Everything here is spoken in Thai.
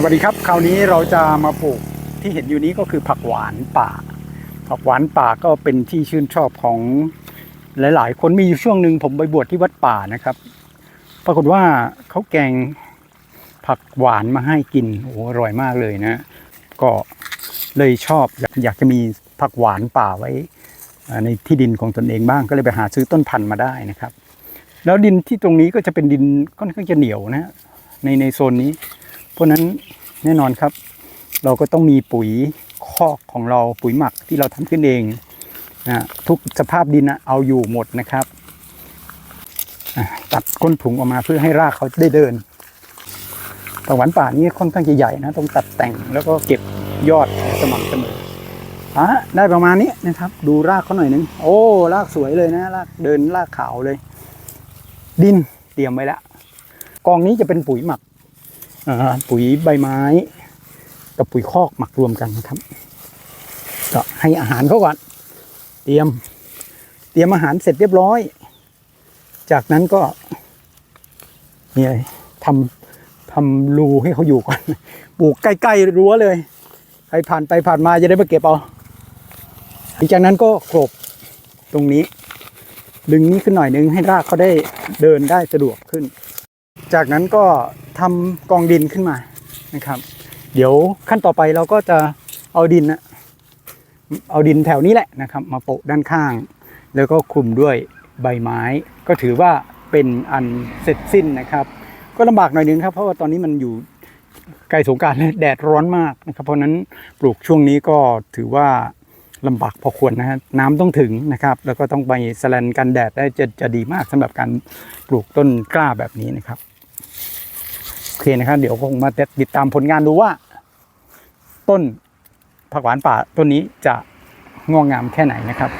สวัสดีครับคราวนี้เราจะมาปลูกที่เห็นอยู่นี้ก็คือผักหวานป่า ผักหวานป่าก็เป็นที่ชื่นชอบของหลาย ๆ คนมีอยู่ช่วงหนึ่งผมไปบวชที่วัดป่านะครับ ปรากฏว่าเขาแกงผักหวานมาให้กินโอ้โหอร่อยมากเลยนะ ก็เลยชอบอยากอยากจะมีผักหวานป่าไว้ ในที่ดินของตนเองบ้างก็เลยไปหาซื้อต้นพันธุ์มาได้นะครับ แล้วดินที่ตรงนี้ก็จะเป็นดินค่อนข้างจะเหนียวนะในในโซนนี้ เพราะนั้นแน่นอนครับ เราก็ต้องมีปุ๋ยคอกของเราปุ๋ยหมักที่เราทำขึ้นเองนะทุกสภาพดินนะเอาอยู่หมดนะครับ ตัดก้นถุงออกมาเพื่อให้รากเขาได้เดินผักหวานป่านี้ค่อนข้างจะใหญ่นะต้องตัดแต่งแล้วก็เก็บยอดสม่ำเสมออะได้ประมาณนี้นะครับ ดูรากเขาหน่อยนึง โอ้ รากสวยเลยนะ รากเดินรากขาวเลย ดินเตรียมไว้แล้วกองนี้จะเป็นปุ๋ยหมัก ปุ๋ยใบไม้ กับปุ๋ยคอกหมักรวมกันนะครับ ก็ให้อาหารเขาก่อน เตรียม เตรียมอาหารเสร็จเรียบร้อย จากนั้นก็นี่เลยทำทำรูให้เขาอยู่ก่อนปลูกใกล้ๆรั้วเลย ใครผ่านไปผ่านมาจะได้มาเก็บเอาหลังจากนั้นก็กลบตรงนี้ ดึงนี้ขึ้นหน่อยนึงให้รากเขาได้เดินได้สะดวกขึ้น จากนั้นก็ ทำกองดินขึ้นมานะครับ เดี๋ยวขั้นต่อไปเราก็จะเอาดินนะเอาดินแถวนี้แหละนะครับ มาโปะด้านข้าง แล้วก็คลุมด้วยใบไม้ ก็ถือว่าเป็นอันเสร็จสิ้นนะครับ ก็ลำบากหน่อยนึงครับ เพราะว่าตอนนี้มันอยู่ใกล้สงการแลแดดร้อนมากนะครับ เพราะนั้นปลูกช่วงนี้ก็ถือว่าลำบากพอควรนะฮะน้ำต้องถึงนะครับ แล้วก็ต้องไปสแลนกันแดดได้จะจะดีมากสำหรับการปลูกต้นกล้าแบบนี้นะครับ อเคนะครับ เดี๋ยวคงมาติดตามผลงานดูว่า ต้นผักหวานป่าต้นนี้จะงอกงามแค่ไหนนะครับ